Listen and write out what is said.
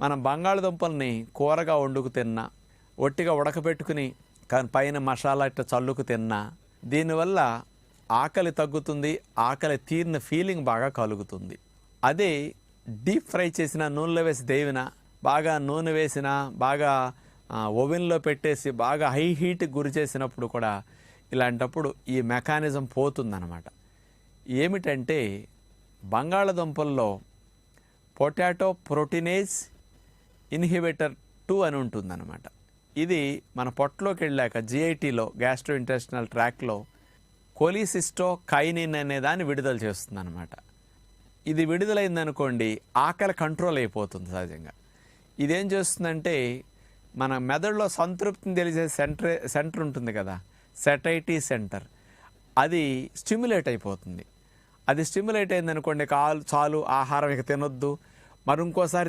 మనం బంగాళదుంపల్ని కూరగా వండుకు తిన్నా ఒట్టిగా ఉడకబెట్టుకుని పైన మసాలా ఇట్లా చల్లుకు తిన్నా దీనివల్ల ఆకలి తగ్గుతుంది ఆకలి తీరిన ఫీలింగ్ బాగా కలుగుతుంది. అదే డీప్ ఫ్రై చేసిన నూనెలో వేసి దేవిన బాగా నూనె వేసిన బాగా ఓవెన్లో పెట్టేసి బాగా హై హీట్కి గురి చేసినప్పుడు కూడా ఇలాంటప్పుడు ఈ మెకానిజం పోతుందన్నమాట. ఏమిటంటే బంగాళదుంపల్లో పొటాటో ప్రోటీనేజ్ ఇన్హిబిటర్ టూ అని ఉంటుందన్నమాట. ఇది మన పొట్టలోకి వెళ్ళాక జిఐటీలో గ్యాస్ట్రో ఇంటెస్టినల్ ట్రాక్లో కొలిసిస్టో కైనిన్ అనే దాన్ని విడుదల చేస్తుందన్నమాట. ఇది విడుదలైందనుకోండి ఆకలి కంట్రోల్ అయిపోతుంది సహజంగా. ఇదేం చేస్తుందంటే మన మెదడులో సంతృప్తిని తెలిసే సెంటర్ సెంటర్ ఉంటుంది కదా సెటైటీ సెంటర్. అది స్టిమ్యులేట్ అయిపోతుంది. అది స్టిమ్యులేట్ అయిందనుకోండి కాలు చాలు ఆహారం ఇక తినొద్దు. మరి ఇంకోసారి